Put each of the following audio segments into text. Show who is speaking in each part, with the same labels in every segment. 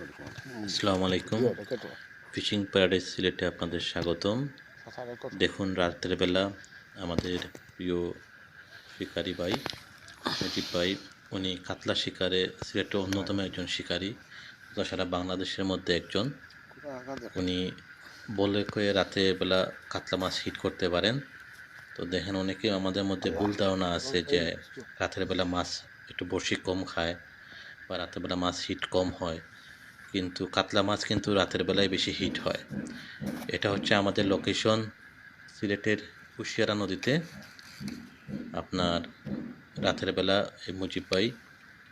Speaker 1: আসসালামু আলাইকুম। Fishing paradise সিলেটে আপনাদের স্বাগতম। দেখুন, রাতের বেলা আমাদের প্রিয় শিকারি ভাই মুজিব ভাই, উনি কাতলা শিকারে, সিলেটের অন্যতম একজন শিকারী সারা বাংলাদেশের মধ্যে একজন। উনি বলে কয়ে রাতের বেলা কাতলা মাছ হিট করতে পারেন। তো দেখেন, অনেকে আমাদের মধ্যে ভুল ধারণা আছে যে রাতের বেলা মাছ একটু বড়শি কম খায় বা রাতের বেলা মাছ হিট কম হয়। কিন্তু কাতলা মাছ কিন্তু রাতের বেলায় বেশি হিট হয়। এটা হচ্ছে আমাদের লোকেশন সিলেটের কুশিয়ারা নদীতে। আপনার রাতের বেলা এই মুজিব ভাই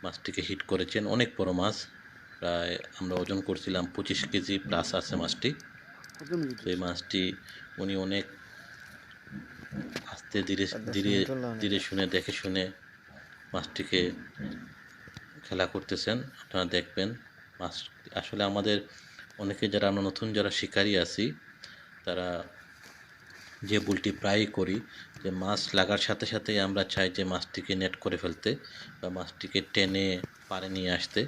Speaker 1: মাছটিকে হিট করেছেন। অনেক বড় মাছ। প্রায় আমরা ওজন করছিলাম পঁচিশ কেজি প্লাস আছে মাছটি। তো এই মাছটি উনি অনেক আস্তে ধীরে ধীরে ধীরে শুনে দেখে শুনে মাছটিকে খেলা করতেছেন। আপনারা দেখবেন মাছ আসলে আমাদের অনেকে যারা আমরা নতুন যারা শিকারী আছি, তারা যে ভুলটি প্রায়ই করি, যে মাছ লাগার সাথে সাথেই আমরা চাই যে মাছটিকে নেট করে ফেলতে বা মাছটিকে টেনে পারে নিয়ে আসতে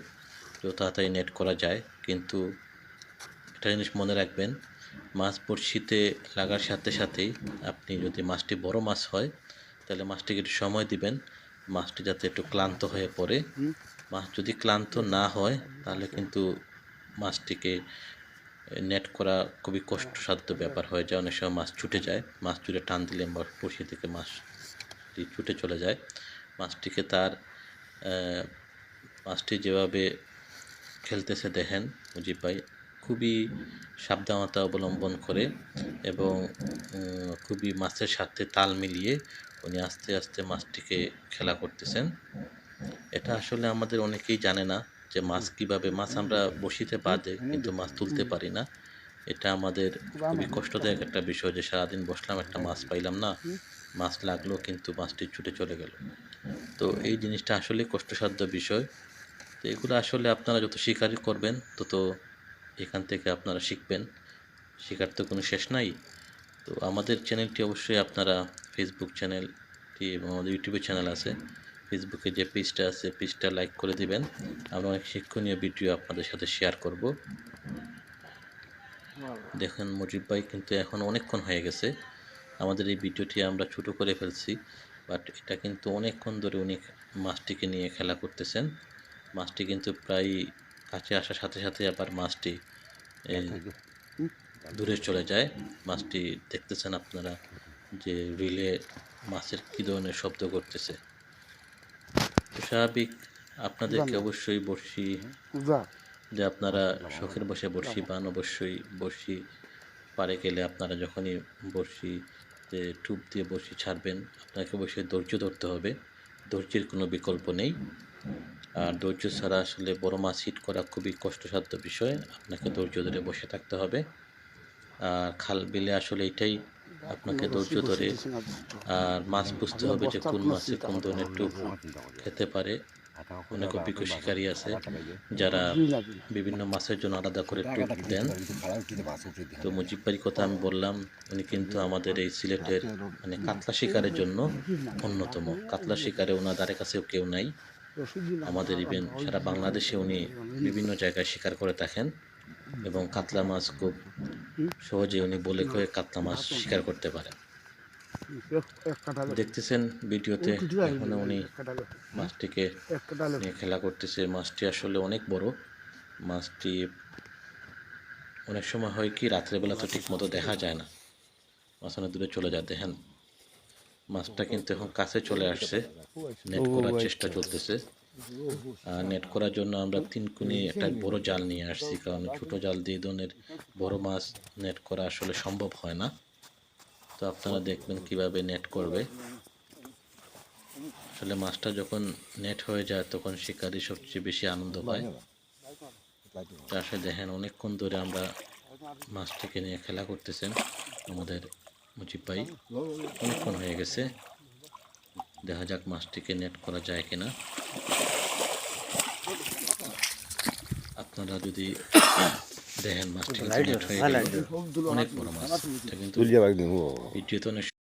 Speaker 1: যত তাড়াতাড়ি নেট করা যায়। কিন্তু একটা জিনিস মনে রাখবেন, মাছ বড়শিতে লাগার সাথে সাথেই আপনি যদি মাছটি বড় মাছ হয়, তাহলে মাছটিকে একটু সময় দিবেন, মাছটি যাতে একটু ক্লান্ত হয়ে পড়ে। মাছ যদি ক্লান্ত না হয়, তাহলে কিন্তু মাছটিকে নেট করা খুবই কষ্টসাধ্য ব্যাপার হয়ে। যায় অনেক সময় মাছ ছুটে যায়, মাছ ছুটে টান দিলে বসিয়ে থেকে মাছটি ছুটে চলে যায়, মাছটিকে তার মাছটি যেভাবে খেলতেছে দেখেন মুজিব ভাই, খুবই সাবধানতা অবলম্বন করে এবং খুবই মাছের সাথে তাল মিলিয়ে উনি আস্তে আস্তে মাছটিকে খেলা করতেছেন। এটা আসলে আমাদের অনেকেই জানে না যে মাছ কীভাবে, মাছ আমরা বসিতে বাদে কিন্তু মাছ তুলতে পারি না। এটা আমাদের খুবই কষ্টদায়ক একটা বিষয় যে সারাদিন বসলাম, একটা মাছ পাইলাম না, মাছ লাগল কিন্তু মাছটি ছুটে চলে গেল। তো এই জিনিসটা আসলে কষ্টসাধ্য বিষয়। তো এগুলো আসলে আপনারা যত শিকারি করবেন, তত এখান থেকে আপনারা শিখবেন। শেখার তো কোনো শেষ নাই। তো আমাদের চ্যানেলটি অবশ্যই আপনারা ফেসবুক চ্যানেলটি এবং আমাদের ইউটিউবের চ্যানেল আছে। ফেসবুকে যে পেজটা আছে পেজটা লাইক করে দিবেন। আমরা অনেক শিক্ষণীয় ভিডিও আপনাদের সাথে শেয়ার করব। দেখুন মুজিব ভাই কিন্তু এখন অনেকক্ষণ হয়ে গেছে। আমাদের এই ভিডিওটি আমরা ছোট করে ফেলছি বাট এটা কিন্তু অনেকক্ষণ ধরে উনি মাছটিকে নিয়ে খেলা করতেছেন। মাছটি কিন্তু প্রায় কাছে আসার সাথে সাথে আবার মাছটি দূরে চলে যায়। মাছটি দেখতেছেন আপনারা যে রিলে মাছের কী ধরনের শব্দ করতেছে। স্বাভাবিক আপনাদেরকে অবশ্যই বড়শি যে। আপনারা শখের বসে বড়শি পান অবশ্যই বড়শি পারে গেলে আপনারা যখনই বড়শি যে টুপ দিয়ে বড়শি ছাড়বেন আপনাকে অবশ্যই ধৈর্য ধরতে হবে। ধৈর্যের কোনো বিকল্প নেই। আর ধৈর্য ছাড়া আসলে বড় মাছ হিট করা খুবই কষ্টসাধ্য বিষয়। আপনাকে ধৈর্য ধরে বসে থাকতে হবে। আর খাল বিলে আসলে এটাই আপনাকে ধৈর্য ধরে আর মাছ বুঝতে হবে যে কোন মাছে কোন ধরনের টুপ খেতে পারে। অনেক অভিজ্ঞ শিকারী আছে যারা বিভিন্ন মাছের জন্য আলাদা করে টুপ দেন। তো মুজিব ভাইয়ের কথা আমি বললাম, উনি কিন্তু আমাদের এই সিলেটের মানে কাতলা শিকারের জন্য অন্যতম। কাতলা শিকারে ওনার ধারে কাছেও কেউ নাই। আমাদের ইভেন সারা বাংলাদেশে উনি বিভিন্ন জায়গায় শিকার করে থাকেন। এবং কাতলা মাছ খুব সহজে উনি বলে কয়ে কাতলা মাছ শিকার করতে পারেন। দেখতেছেন ভিডিওতে এখনও উনি মাছটিকে নিয়ে খেলা করতেছে। মাছটি আসলে অনেক বড়। মাছটি অনেক সময় হয় কি, রাত্রেবেলা তো ঠিক মতো দেখা যায় না। মাছ অনেক দূরে চলে যায়, দেখেন। মাছটা কিন্তু এখন কাছে চলে আসছে। নেট করার চেষ্টা চলতেছে। নেট করার জন্য আমরা তিন কুনি একটা বড় জাল নিয়ে আসছি, কারণ ছোট জাল দিয়ে ধরনের বড় মাছ নেট করা আসলে সম্ভব হয় না। তো আপনারা দেখবেন কীভাবে নেট করবে। আসলে মাছটা যখন নেট হয়ে যায়, তখন শিকারি সবচেয়ে বেশি আনন্দ পায়। আসলে দেখেন, অনেকক্ষণ ধরে আমরা মাছটিকে নিয়ে খেলা করতেছেন আমাদের মুজিব ভাই। অনেকক্ষণ হয়ে গেছে। দেখা যাক মাছটিকে নেট করা যায় কিনা। আপনারা যদি দেখেন মাছটি নেট হয়ে অনেক বড় মাছ। ভিডিও কিন্তু ভিডিওতে অনেক